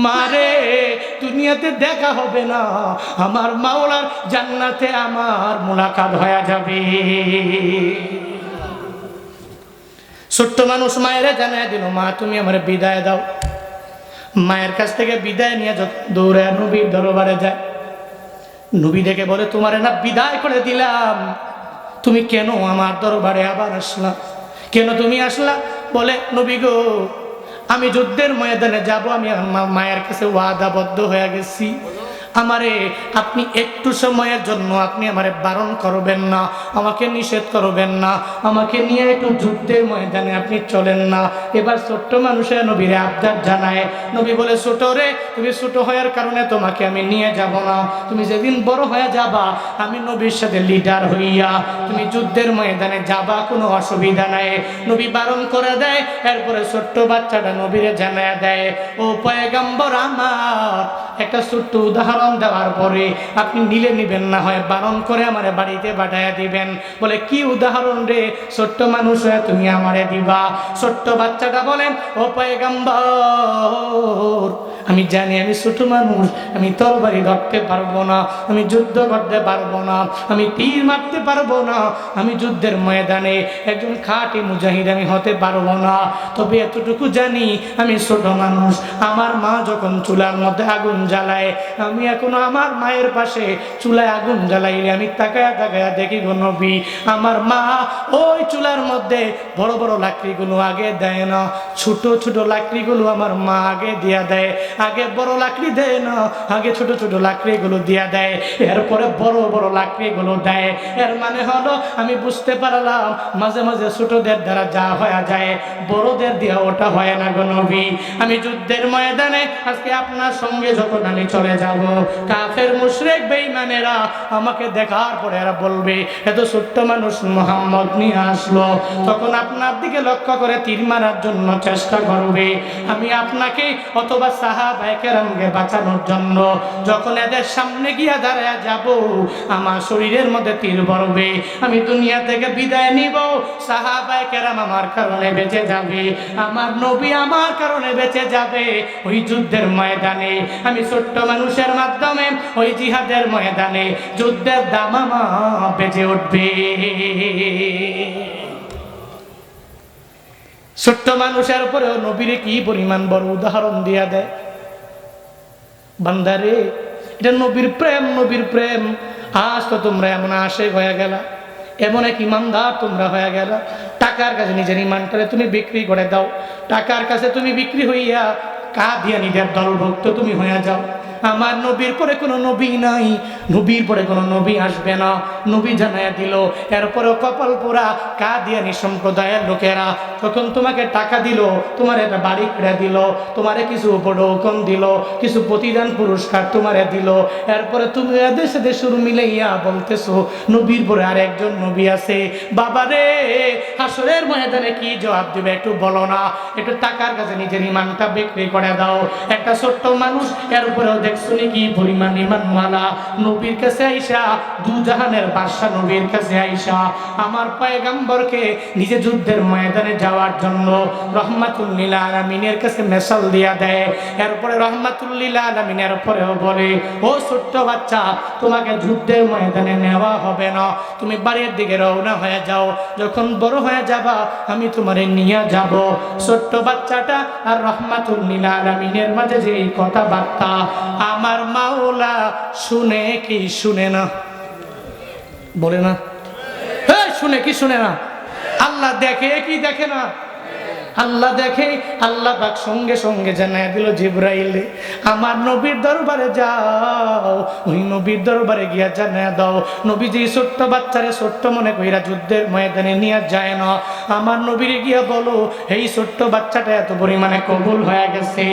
মারে, দুনিয়াতে দেখা হবে না। আমার মাওলার জান্নাতে আমার মোলাকাত হয়ে যাবে। ছোট্ট মানুষ মায়েরা জানায় দিল, মা, তুমি আমার বিদায় দাও। মায়ের কাছ থেকে বিদায় নিয়ে যখন দৌড়ে নবীর দরবারে যায়। নবী দেখে বলে, তোমারে না বিদায় করে দিলাম। তুমি কেন আমার দরবারে আবার আসলা? কেন তুমি আসলা? বলে, নবী গো আমি যুদ্ধের ময়দানে যাব আমি মায়ের কাছে ওয়াদাবদ্ধ হয়ে গেছি। আমারে, আপনি একটু সময়ের জন্য আপনি আমারে বারণ করবেন না, আমাকে নিষেধ করবেন না, আমাকে নিয়ে একটু যুদ্ধের ময়দানে আপনি চলেন না। এবার ছোট্ট মানুষের নবীরে আবদার জানায়, নবী বলে, ছোট রে, তুমি ছোট হওয়ার কারণে তোমাকে আমি নিয়ে যাব না। তুমি যেদিন বড় হয়ে যাবা, আমি নবীর সাথে লিডার হইয়া তুমি যুদ্ধের ময়দানে যাবা, কোনো অসুবিধা নাই। নবী বারণ করে দেয়, এরপরে ছোট্ট বাচ্চাটা নবীরে জানায় দেয়, ও পয়গাম্বর আমার, একটা ছোট্ট উদাহরণ দেওয়ার পরে আপনি নিলে নিবেন না হয়, বারণ করে আমার বাড়িতে পাঠাইয়া দিবেন। বলে, কি উদাহরণ রে, ছোট্ট মানুষ হয়ে তুমি আমারে দিবা? ছোট্ট বাচ্চাটা বলেন ও পয়গাম্বর, আমি জানি আমি ছোট মানুষ, আমি তরবারি ধরতে পারব না, আমি যুদ্ধ করতে পারব না, আমি তীর মারতে পারব না, আমি যুদ্ধের ময়দানে একজন খাঁটি মুজাহিদ আমি হতে পারব না। তবে এতটুকু জানি, আমি ছোট মানুষ, আমার মা যখন চুলার মধ্যে আগুন জ্বালায়, আমি এখনও আমার মায়ের পাশে চুলায় আগুন জ্বালাইলে আমি তাকায়া তাকায়া দেখি গো নবী, আমার মা ওই চুলার মধ্যে বড় বড় লাকড়িগুলো আগে দেয় না, ছোট ছোট লাকড়িগুলো আমার মা আগে দিয়া দেয়, আগে বড় লাকড়ি দেয় না, আগে ছোট ছোট লাকড়িগুলো দিয়া দেয়, এরপরে বড় বড় লাকড়িগুলো দেয়, এর মানে হলো আমি বুঝতে পারলাম মাঝে মাঝে ছোটদের দ্বারা যা হয়ে যায়, বড়দের দিয়া ওটা হয় না গো নবী। আমি যুদ্ধের ময়দানে আজকে আপনার সঙ্গে যখন আমি চলে যাব। কাফের মুশরেক বেঈমানেরা আমাকে দেখার পরে এরা বলবে এত ছোট্ট মানুষ মোহাম্মদ নিয়ে আসলো। তখন আপনার দিকে লক্ষ্য করে তীর মারার জন্য চেষ্টা করবে। আমি আপনাকে অথবা সাহাবাহামকে বাঁচানোর জন্য যখন এদের সামনে গিয়া দাঁড়ায় যাব, আমার শরীরের মধ্যে তীর পড়বে। আমি দুনিয়া থেকে বিদায় নিব সাহাবাই কেরাম আমার কারণে বেঁচে যাবে, আমার নবী আমার কারণে বেঁচে যাবে। ওই যুদ্ধের ময়দানে আমি ছোট্ট মানুষের মাধ্যমে ওই জিহাদের ময়দানে যুদ্ধের দামামা বেজে উঠবে। ছোট্ট মানুষের উপরেও নবীরে কি পরিমাণ বড় উদাহরণ দিয়া দেয়? বান্দারে, এটা নবীর প্রেম নবীর প্রেম। আজ তো তোমরা এমন আশে হয়ে গেলা, এমন এক ইমানদার তোমরা হয়ে গেল। টাকার কাছে নিজের ইমানটারে তুমি বিক্রি করে দাও, টাকার কাছে তুমি বিক্রি হইয়া কা দিয়া নিজের দলভক্ত তুমি হইয়া যাও। আমার নবীর পরে কোনো নবী নাই। নবীর পরে কোনো নবী আসবে না। নবী জানাইয়া দিল, এরপরেও কপাল পোড়া কা দিয়ানি সম্প্রদায়ের লোকেরা তখন তোমাকে টাকা দিল, তোমার একটা বাড়ি কিনে দিল, তোমারে কিছু উপঢৌকন দিল, কিছু প্রতিদান পুরস্কার তোমারে দিল। এরপরে তুমি এদের সাথে শুরু মিলাইয়া বলতেছো, নবীর পরে আর একজন নবী আছে। বাবারে হাসরের ময়দানে কি জবাব দিবে একটু বলো না। একটু টাকার কাছে নিজের ইমানটা বিক্রি করে দাও। একটা ছোট্ট মানুষ, এর উপরেও দেখছ কি পরিমাণ ইমান মালা। নবীর কাছে আইসা, দু জাহানের বাদশা নবীর কাছে আইসা, আমার পয়গাম্বরকে নিজে যুদ্ধের ময়দানে যাওয়ার জন্য রহমাতুল্লিল আলমিনের কাছে মেশাল দিয়া দেয়। এরপরে রহমাতুল্লিল আলমিনের পরেও বলে, ও ছোট্ট বাচ্চা, তোমাকে যুদ্ধের ময়দানে নেওয়া হবে না। তুমি বাড়ির দিকে রওনা হয়ে যাও। যখন বড় হয়ে যাবা, আমি তোমারে নিয়ে যাব। ছোট্ট বাচ্চাটা আর রহমাতুল্লিল আলমিনের মাঝে যে কথাবার্তা আমার মাওলা শুনে কি শুনে না? বলে না। শুনে কি শুনে না? আল্লাহ দেখে কি দেখে না? আল্লাহ দেখে, আল্লাহ পাক সঙ্গে সঙ্গে জানায় দিল জিব্রাইল, আমার নবীর দরবারে যাও, ওই নবীর দরবারে গিয়া জানায় দাও। নবী যে ছোট্ট বাচ্চারে ছোট্ট মনে কইরা যুদ্ধের ময়দানে নিয়ে যায় না। আমার নবীরে গিয়া বলো, এই ছোট্ট বাচ্চাটা এত পরিমাণে কবুল হয়ে গেছে।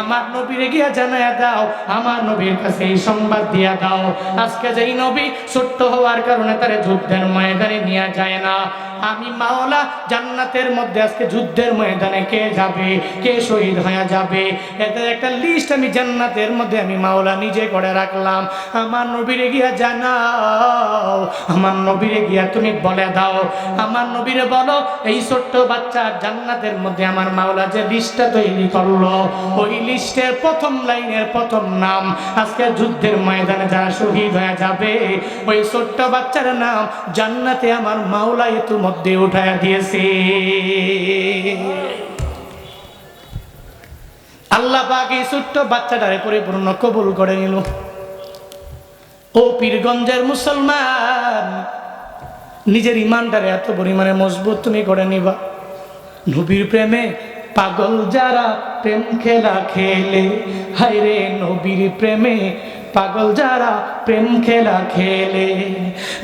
আমার নবীরে গিয়া জানায় দাও, আমার নবীর কাছে এই সংবাদ দিয়া দাও। আজকে যেই নবী ছোট্ট হওয়ার কারণে তারে যুদ্ধের ময়দানে নিয়ে যায় না। আমি মাওলা জান্নাতের মধ্যে আজকে যুদ্ধের ময়দানে কে যাবে? কে শহীদ হয়ে যাবে? এদের একটা লিস্ট আমি জান্নাতের মধ্যে আমি মাওলা নিজে করে রাখলাম। আমার নবীরে গিয়া জানাও, আমার নবীরে গিয়া তুমি বলে দাও। আমার নবীরে বলো, এই ছোট্ট বাচ্চা জান্নাতের মধ্যে আমার মাওলা যে লিস্টটা তৈরি করল, ওই লিস্টের প্রথম লাইনের প্রথম নাম, আজকে যুদ্ধের ময়দানে যারা শহীদ হয়ে যাবে, ওই ছোট্ট বাচ্চার নাম জান্নাতে আমার মাওলা এতু মধ্যে উঠায় দিয়েছে। আল্লাহ পাক ছোট্ট বাচ্চাটারে পরিপূর্ণ কবুল করে নিল। ও পীরগঞ্জের মুসলমান, নিজের ইমানটারে এত পরিমাণে মজবুত তুমি করে নিবা। নবীর প্রেমে পাগল যারা প্রেম খেলা খেলে হায়রে নবীর প্রেমে পাগল যারা প্রেম খেলা খেলে।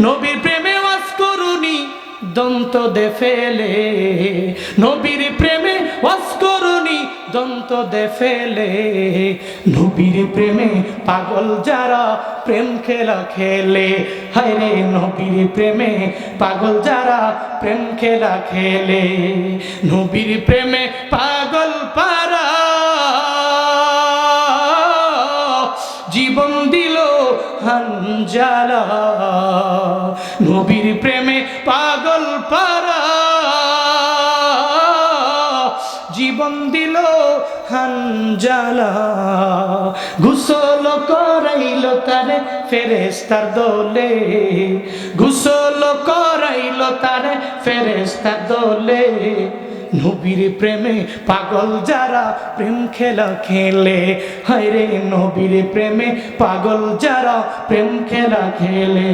নবীর প্রেমে দন্ত দে ফেলে নবীর প্রেমে করুনি, দন্ত দে ফেলে নবীর প্রেমে পাগল যারা প্রেম খেলা খেলে। হায় রে নবীর প্রেমে পাগল যারা প্রেম খেলা খেলে। নবীর প্রেমে পাগল পারা। জীবন দিল হানজালা, নবীর প্রেমে পাগল পারা। জীবন দিল হানজালা ঘুসল করাইল তারে ফেরেস্তার দোলে। ঘুসল করাইল তারে ফেরেস্তার দোলে। নবীর প্রেমে পাগল যারা প্রেম খেলা খেলে। হায়রে নবীর প্রেমে পাগল যারা প্রেম খেলা খেলে।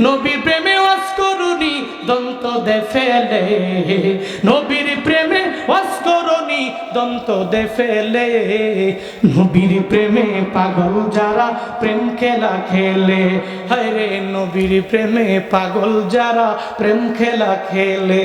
নবীর প্রেমে অস্করুনি করুনি দন্ত দে ফেলে। নবীর প্রেমে করুনি দন্ত দে ফেলে। নবীর প্রেমে পাগল যারা প্রেম খেলা খেলে। হায়রে নবীর প্রেমে পাগল যারা প্রেম খেলা খেলে।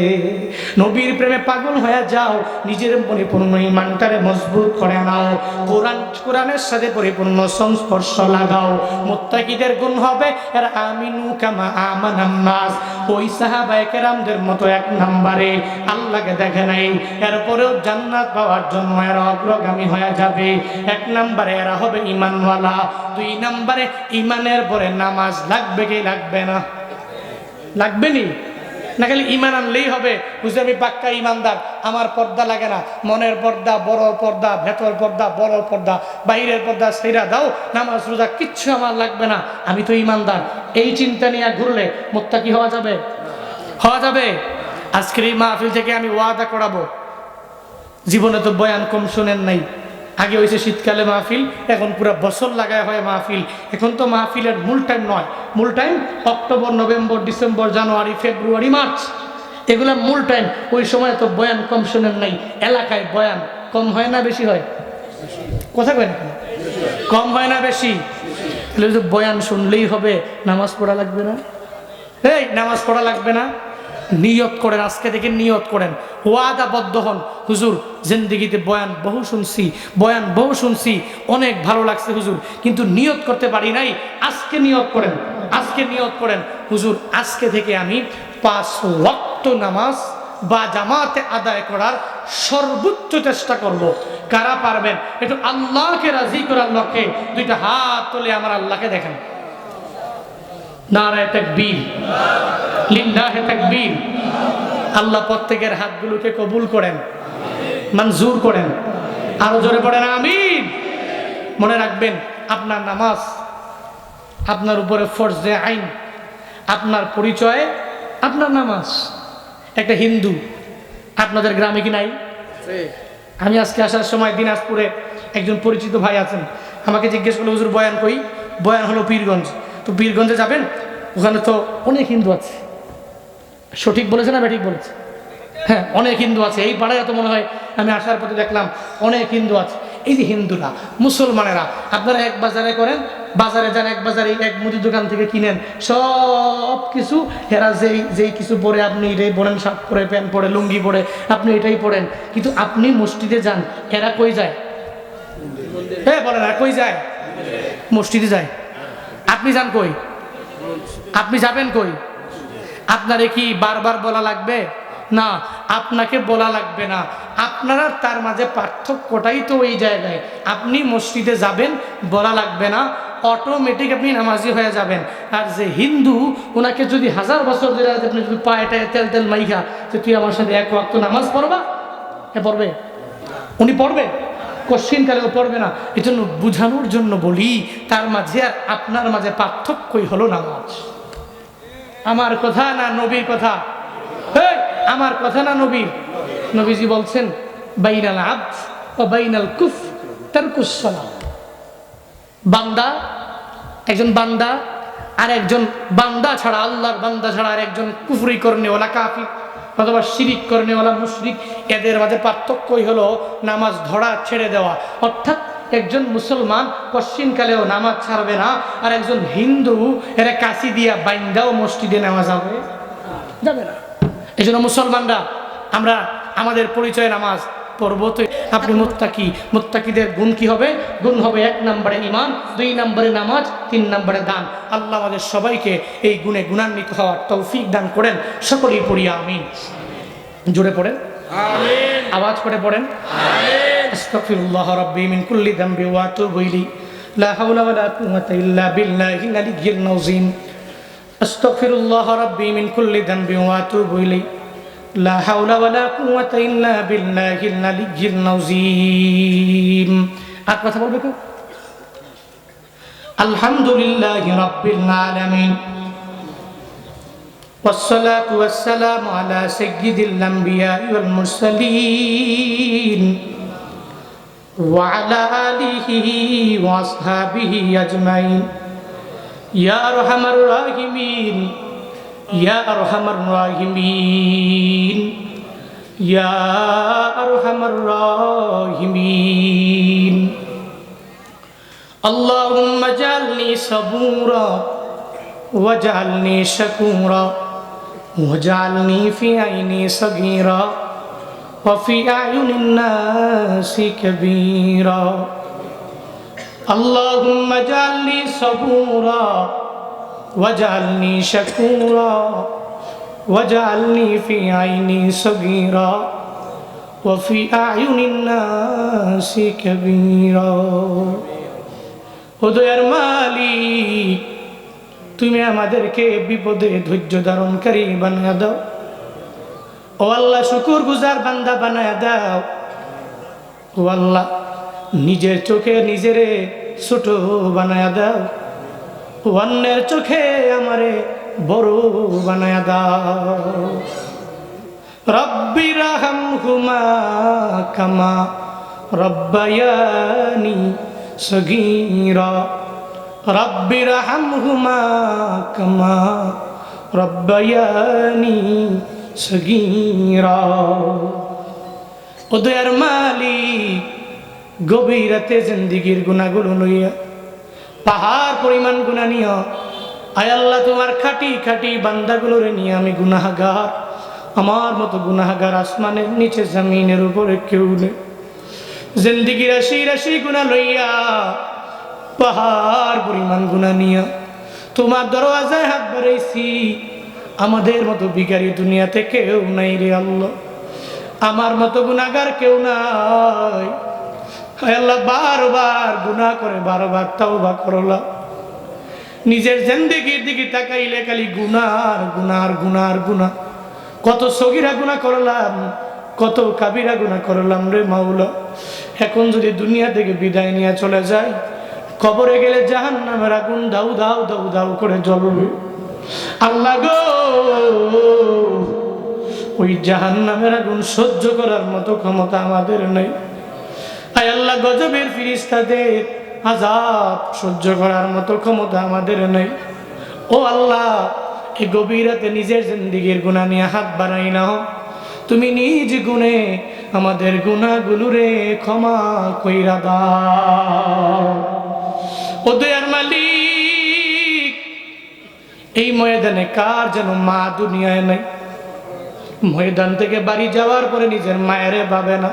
নবীর প্রেমে পাগল হয়ে যাও, নিজের পরিপূর্ণ ইমানটারে মজবুত করে নাও। কোরআন, কোরআনের সাথে পরিপূর্ণ সংস্পর্শ লাগাও। মোত্তাকিদের গুণ হবে, এর আমিনু কামা আমানান নাস। ওই সাহাবায়ে কেরামদের মতো এক নম্বরে আল্লাহকে দেখে নাই এরপরেও জান্নাত পাওয়ার জন্য এরা অগ্রগামী হয়ে যাবে। এক নম্বরে এরা হবে ইমানওয়ালা দুই নম্বরে ইমানের পরে নামাজ লাগবে কি লাগবে না? লাগবে নি? না খালি ইমান আনলেই হবে। বুঝলে, আমি পাক্কা ইমানদার আমার পর্দা লাগে না। মনের পর্দা, বড় পর্দা, ভেতর পর্দা, বড় পর্দা, বাইরের পর্দা সেরা দাও, নামাজ, রোজা, কিচ্ছু আমার লাগবে না। আমি তো ইমানদার এই চিন্তা নিয়ে ঘুরলে মোত্তা কি হওয়া যাবে? হওয়া যাবে। আজকের এই মাহফিল থেকে আমি ওয়াদা করাবো। জীবনে তো বয়ান কম শোনেন নাই। আগে হয়েছে শীতকালে মাহফিল, এখন পুরো বছর লাগায় হয় মাহফিল। এখন তো মাহফিলের মূল টাইম নয়। মূল time October, November, December, January, February, March. এগুলো মূল টাইম ওই সময় তো বয়ান কম শোনেন নাই। এলাকায় বয়ান কম হয় না বেশি হয়? কথা কেন? কম হয় না বেশি? বয়ান শুনলেই হবে, নামাজ পড়া লাগবে না? এই, নামাজ পড়া লাগবে না? নিয়ত করেন, আজকে থেকে নিয়ত করেন। ওয়াদাবদ্ধ হন। হুজুর, জিন্দিগিতে বয়ান বহু শুনছি, বয়ান বহু শুনছি, অনেক ভালো লাগছে হুজুর, কিন্তু নিয়ত করতে পারি নাই, আজকে নিয়ত করেন, আজকে নিয়ত করেন। হুজুর, আজকে থেকে আমি পাঁচ ওয়াক্ত নামাজ বা জামাতে আদায় করার সর্বোচ্চ চেষ্টা করব। কারা পারবেন? একটু আল্লাহকে রাজি করার লক্ষ্যে দুইটা হাত তুলে আমার আল্লাহকে দেখেন। নারায় তাকবীর। লিল্লাহে তাকবীর। আল্লাহ প্রত্যেকের হাতগুলোকে কবুল করেন মঞ্জুর করেন। আরও জোরে পড়েন আমিন। মনে রাখবেন আপনার নামাজ আপনার উপরে ফরজে আইন আপনার পরিচয় আপনার নামাজ। একটা হিন্দু আপনাদের গ্রামে কি নাই? আমি আজকে আসার সময় দিনাজপুরে একজন পরিচিত ভাই আছেন। আমাকে জিজ্ঞেস করল হুজুর বয়ান কই? বয়ান হলো পীরগঞ্জ। তো পীরগঞ্জে যাবেন? ওখানে তো অনেক হিন্দু আছে। সঠিক বলেছে না ব্যাঠিক বলেছে? হ্যাঁ অনেক হিন্দু আছে। এই পাড়ায় তো মনে হয় আমি আসার পথে দেখলাম অনেক হিন্দু আছে। এই যে হিন্দুরা, মুসলমানেরা, আপনারা এক বাজারে করেন, বাজারে যান, এক বাজারে এক মুদির দোকান থেকে কিনেন সব কিছু এরা যেই যেই কিছু পরে আপনি এটাই পড়েন শার্ট পরে, প্যান্ট পরে, লুঙ্গি পরে, আপনি এটাই পড়েন কিন্তু আপনি মসজিদে যান, এরা কই যায়? হ্যাঁ বলেন আর কই যায়? মসজিদে যায়। আপনি যান কই? আপনি যাবেন কই? আপনারে কি বারবার বলা লাগবে? না, আপনাকে বলা লাগবে না। আপনারা তার মাঝে পার্থক্যটাই তো ওই জায়গায়। আপনি মসজিদে যাবেন, বলা লাগবে না। অটোমেটিক আপনি নামাজি হয়ে যাবেন। আর যে হিন্দু ওনাকে যদি হাজার বছর ধরে আপনি যদি পায়েটায় তেল তেল মাইখা যে তুই আমার সাথে এক ওয়াক্ত নামাজ পড়বা? এ পড়বে? উনি পড়বে? কোশ্চিন কালেও পড়বে না। এই জন্য বুঝানোর জন্য বলি, তার মাঝে আর আপনার মাঝে পার্থক্যই হলো নামাজ। আমার কথা না নবীর কথা? আমার কথা না নবীর? নবীজি বলছেন, বাইনাল আব ও বাইনাল কুফ তার কুসলা বান্দা, একজন বান্দা আর একজন বান্দা ছাড়া, আল্লাহর বান্দা ছাড়া আর একজন কুফরি করনেওয়ালা কাফি অথবা শিরিক করনেওয়ালা মুশরিক, এদের মাঝে পার্থক্যই হলো নামাজ ধরা ছেড়ে দেওয়া। অর্থাৎ একজন মুসলমান পশ্চিমকালেও নামাজ ছাড়বে না আর একজন হিন্দু এরা কাশি দিয়া বাইন্দাও মসজিদে নেওয়া যাবে যাবে না। এই জন্য মুসলমানরা আমরা আমাদের পরিচয় নামাজ পড়ব। তো আপনি মোত্তাকি মোত্তাকিদের গুণ কি হবে? গুণ হবে এক নম্বরে ইমান দুই নম্বরে নামাজ তিন নম্বরে দান। আল্লাহ আমাদের সবাইকে এই গুণে গুণান্বিত হওয়ার তৌফিক দান করেন। সকলেই পড়িয়া আমিন। জুড়ে পড়েন। আওয়াজ করে পড়েন। আস্তাগফিরুল্লাহ রাব্বি মিন কুল্লি যামবি ওয়া আতুবু ইলাইহি লা হাওলা ওয়ালা কুওয়াতা ইল্লা বিল্লাহিল আলিয়্যিল আযীম আস্তাগফিরুল্লাহ রাব্বি মিন কুল্লি যামবি ওয়া আতুবু ইলাইহি লা হাওলা ওয়ালা কুওয়াতা ইল্লা বিল্লাহিল আলিয়্যিল আযীম আর কথা বলবে কেউ আলহামদুলিল্লাহি রাব্বিল আলামিন والصلاة والسلام على سيد الأنبياء والمرسلين وعلى آله وأصحابه أجمعين. يا أرحم الراحمين يا أرحم الراحمين يا أرحم الراحمين. اللهم اجعلني صبورا واجعلني شكورا واجعلني في عيني صغيرا وفي أعين الناس كبيرا اللهم اجعلني صبورا واجعلني شكورا واجعلني في عيني صغيرا وفي أعين الناس كبيرا হুদয়ার মালিক তুমি আমাদেরকে বিপদে ধৈর্য ধারণকারী বানিয়ে দাও ও আল্লাহ শুকুর গুজার বান্দা বানায় দাও। ও আল্লাহ, নিজের চোখে নিজেরে ছোট বানায় দাও। অন্যের চোখে আমারে বড় বানায় দাও। রব্বি রাহাম হুমা কামা রব্বায়ানি সগীরা। রব্বি রাহম হুমা কামা রব্বায়ানি সগীরা। ওদয়ার মালিক গভীর রাতে জিন্দিগির গুণাগুলো লইয়া পাহাড় পরিমাণ গুণা নিও আয় আল্লাহ, তোমার খাটি খাটি বান্দাগুলোরে নিয়ে আমি গুনাহগার। আমার মতো গুনাহগার আসমানের নিচে জমিনের উপরে কেউ নেই। জিন্দিগি রাশি রাশি গুণা লইয়া পাহাড় পরিমাণ গুণা নিয়া তোমার দরওয়াজায় হাত বাড়াইছি। আমাদের মতো বিকারি দুনিয়াতে কেউ নাই রে আল্লাহ। আমার মতো গুণাগার কেউ নাই। আল্লাহ, বারবার গুণা করে, বারবার তাও বা করলাম নিজের জিন্দিগির দিকে তাকাইলে খালি গুনার গুনার গুনার গুনা কত সগিরা গুণা করলাম, কত কাবিরা গুণা করলাম রে মাওলা। এখন যদি দুনিয়া থেকে বিদায় নিয়ে চলে যায় কবরে গেলে জাহান নামের আগুন দাউ দাউ দাউ দাউ করে জ্বলবে। আল্লাহ গো, ওই জাহান নামের আগুন সহ্য করার মতো ক্ষমতা আমাদের নেই। আয় আল্লাহ গজবের ফিরিস্তাদের আজাব সহ্য করার মতো ক্ষমতা আমাদের নেই। ও আল্লাহ এই গভীরাতে নিজের জিন্দিগির গুণা নিয়ে হাত বাড়াই নাও। তুমি নিজ গুণে আমাদের গুণাগুলোরে ক্ষমা কইরা দাও। ও দয়ার মালিক এই ময়দানে কার যেন মা দুনিয়ায় নাই? ময়দান থেকে বাড়ি যাওয়ার পরে নিজের মায়েরে ভাবে না।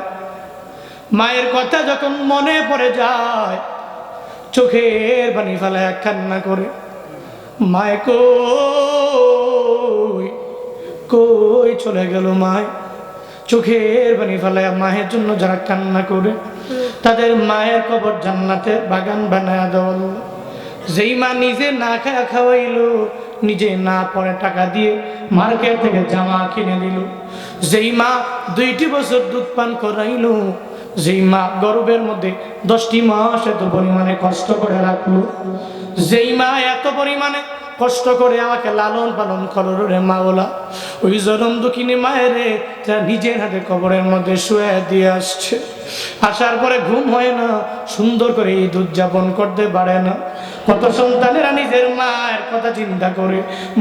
মায়ের কথা যখন মনে পড়ে যায়, চোখের পানি ফেলায় কান্না করে, মায় কই কই চলে গেল মায়? চোখের পানি ফেলায় মায়ের জন্য যারা কান্না করে, তাদের মায়ের কবর জান্নাতে বাগান বানায় দেওয়াল যেই মা নিজে না খায়া খাওয়াইলো নিজে না পরে টাকা দিয়ে মার্কেট থেকে জামা কিনে দিল যেই মা দুইটি বছর দুধ পান করাইলো, যেই মা গরবের মধ্যে দশটি মাস এত পরিমাণে কষ্ট করে রাখল। যেই মা এত পরিমাণে কষ্ট করে আমাকে লালন পালন করো রে মাওলা। ওই জনম দুঃখিনী মায়েরে যারা নিজের হাতে কবরের মধ্যে শুয়ে দিয়ে আসছে। আসার পরে ঘুম হয় না, সুন্দর করে ঈদ উদযাপন করতে পারে না। কত সন্তানেরা নিজের মায়ের কথা চিন্তা করে,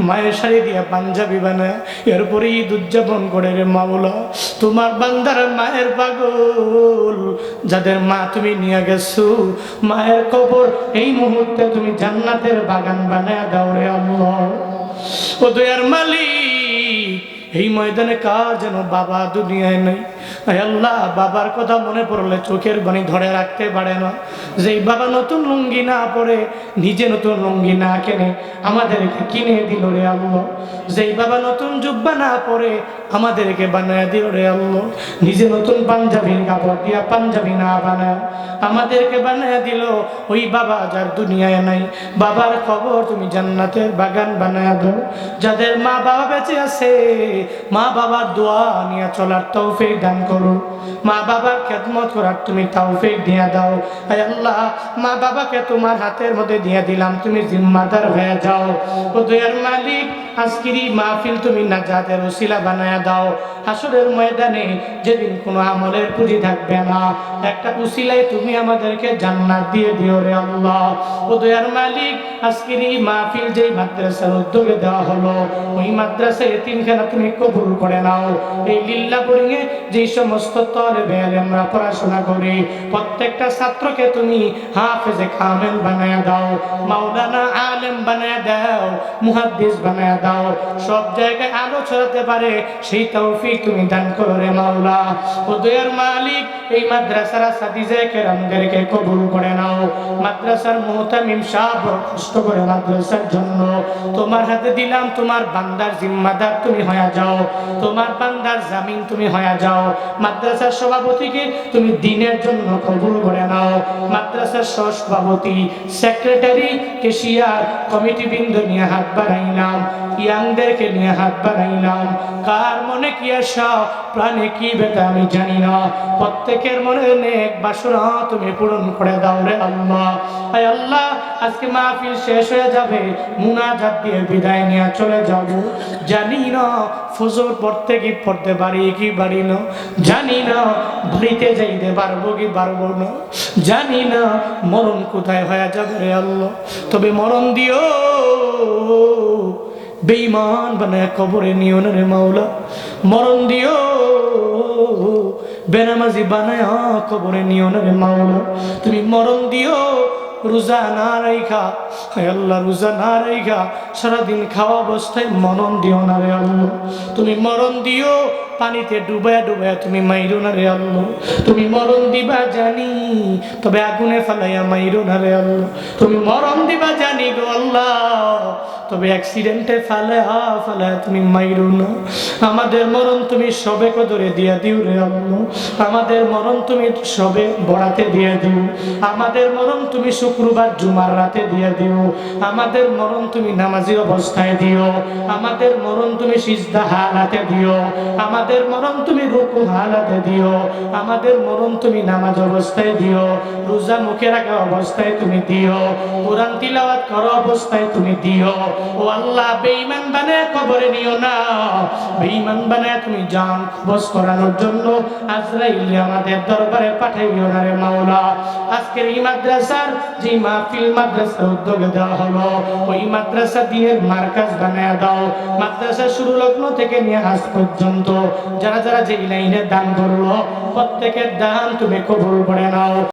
মায়ের শাড়ি দিয়ে পাঞ্জাবি বানায়, এরপরে ঈদ উদযাপন করে রে মাওলা। তোমার বান্দার মায়ের পাগল, যাদের মা তুমি নিয়ে গেছো, মায়ের কবর এই মুহূর্তে তুমি জান্নাতের বাগান বানায় দাও রে আল্লাহ। ও দয়ার মালিক, এই ময়দানে কার যেন বাবা দুনিয়ায় নেই? আল্লাহ, বাবার কথা মনে পড়লে চোখের বাণী ধরে রাখতে পারে না। যেই বাবা নতুন লুঙ্গি না পরে নিজে নতুন লুঙ্গি না কেনে, আমাদেরকে কিনে দিল রে আল্লাহ। যেই বাবা নতুন জুব্বা না পরে আমাদেরকে বানায় দিল রে আল্লাহ। নিজে নতুন পাঞ্জাবির কাপড় দিয়া পাঞ্জাবি না বানায়। আমাদেরকে বানায় দিল ওই বাবা যার দুনিয়ায় নাই। বাবার খবর তুমি জান্নাতের বাগান বানায় দাও। যাদের মা বাবা বেঁচে আছে, মা বাবার দোয়া নিয়ে চলার তৌফিক দান করো। মা বাবার খেদমত করার তুমি তৌফিক দিয়ে দাও। আয় আল্লাহ, মা বাবাকে তোমার হাতের মধ্যে দিয়ে দিলাম, তুমি জিম্মাদার হয়ে যাও। ও দয়ার মালিক আজকের এই মাহফিল তুমি নাজাতের উসিলা বানায়া দাও। হাসরের ময়দানে যেদিন কোনো আমলের পুঁজি থাকবে না, একটা উসিলায় তুমি আমাদেরকে জান্নাত দিয়ে দিও রে আল্লাহ। ও দয়ার মালিক, আজকের এই মাহফিল যেই মাদ্রাসার উদ্যোগে দেওয়া হলো, ওই মাদ্রাসায় তিনখানা তুমি কবুল করে নাও। এই লিল্লা বোর্ডিংয়ে যে সমস্ত তলেবে আমরা পড়াশোনা করি, প্রত্যেকটা ছাত্রকে তুমি হাফেজে কামেল বানায় দাও, মাওলানা আলেম বানায় দাও, মুহাদ্দিস বানায় দাও। সব জায়গায় আলো ছড়াতে পারে, সেই তৌফিক তুমি দান করো রে মাওলা। ও দয়ার মালিক, এই মাদ্রাসার সাথীজে কেরামদেরকে কবুল করে নাও। মাদ্রাসার মুহতামিম সাহ কষ্ট করে মাদ্রাসার জন্য। তোমার হাতে দিলাম, তোমার বান্দার জিম্মাদার তুমি হয়ে যাও। তোমার বান্দার জামিন তুমি হয়ে যাও। মাদ্রাসার সভাপতিকে তুমি দিনের জন্য কবুল করে নাও। মাদ্রাসার সভাপতি সেক্রেটারি, কেশিয়ার কমিটি বৃন্দ নিয়ে হাত বাড়াইলাম। ইয়াংদেরকে নিয়ে হাত বাড়াইলাম। কার মনে কি আশা প্রাণে কি বেতা আমি জানি না। প্রত্যেকের মনে নেক বাসনা তুমি পূরণ করে দাও রে আল্লাহ। আয় আল্লাহ, আজকে মাহফিল শেষ হয়ে যাবে, মুনাজাত দিয়ে বিদায় নিয়ে চলে যাব। জানি না, ফজর পড়তে কি পড়তে পারি কি পারি না। জানি না, বাড়িতে যাইতে পারব কি পারব না। জানি না, মরণ কোথায় হয়ে যাবে রে আল্লাহ। তবে মরণ দিও। বেঈমান বানায় কবরে নিও না রে মাওলা। মরণ দিও। বেনামাজি বানায় কবরে নিও না রে মাওলা। তুমি মরণ দিও, রোজা না রেখা আল্লাহ, রোজা না রেখা সারাদিন খাওয়া অবস্থায় মরণ দিও না রে আল্লাহ। তুমি মরণ দিও পানিতে ডুবায়া ডুবায়া তুমি মাইরো না রে আল্লাহ। তুমি মরণ দিবা জানি, তবে আগুনে ফেলাইয়া মাইরো না রে আল্লাহ। তুমি মরণ দিবা জানি গো আল্লাহ, তবে অ্যাক্সিডেন্টে ফেলে হা ফেলে তুমি মাইরো না। আমাদের মরণ তুমি সবে কদরে দিয়া দিও রে আল্লাহ। আমাদের মরণ তুমি সবে বড়াতে দিয়ে দিও। আমাদের মরণ তুমি শুক্রবার জুমার রাতে দিয়ে দিও। আমাদের মরণ তুমি নামাজি অবস্থায় দিও। আমাদের মরণ তুমি সিজদা হালাতে দিও। আমাদের মরণ তুমি রুকু হালাতে দিও, আমাদের মরণ তুমি নামাজ অবস্থায় দিও, রোজা মুখে রাখা অবস্থায় তুমি দিও, কোরআন তিলাওয়াত করো অবস্থায় তুমি দিও। ও আল্লাহ, বেঈমান বানায় কবরে নিও না। বেঈমান বানায় তুমি জান কবজ করানোর জন্য আজরাইল আমাদের দরবারে পাঠাইও না রে মাওলা। আজকের এই মাদ্রাসার যে মাহফিল, মাদ্রাসার উদ্যোগে দেওয়া হলো, ওই মাদ্রাসা দিয়ে মার্কাজ বানায় দাও। মাদ্রাসা শুরু লগ্ন থেকে নিয়ে আজ পর্যন্ত। যারা যারা যে লাইনে দান করল প্রত্যেকের দান তুমি কবুল করে নাও।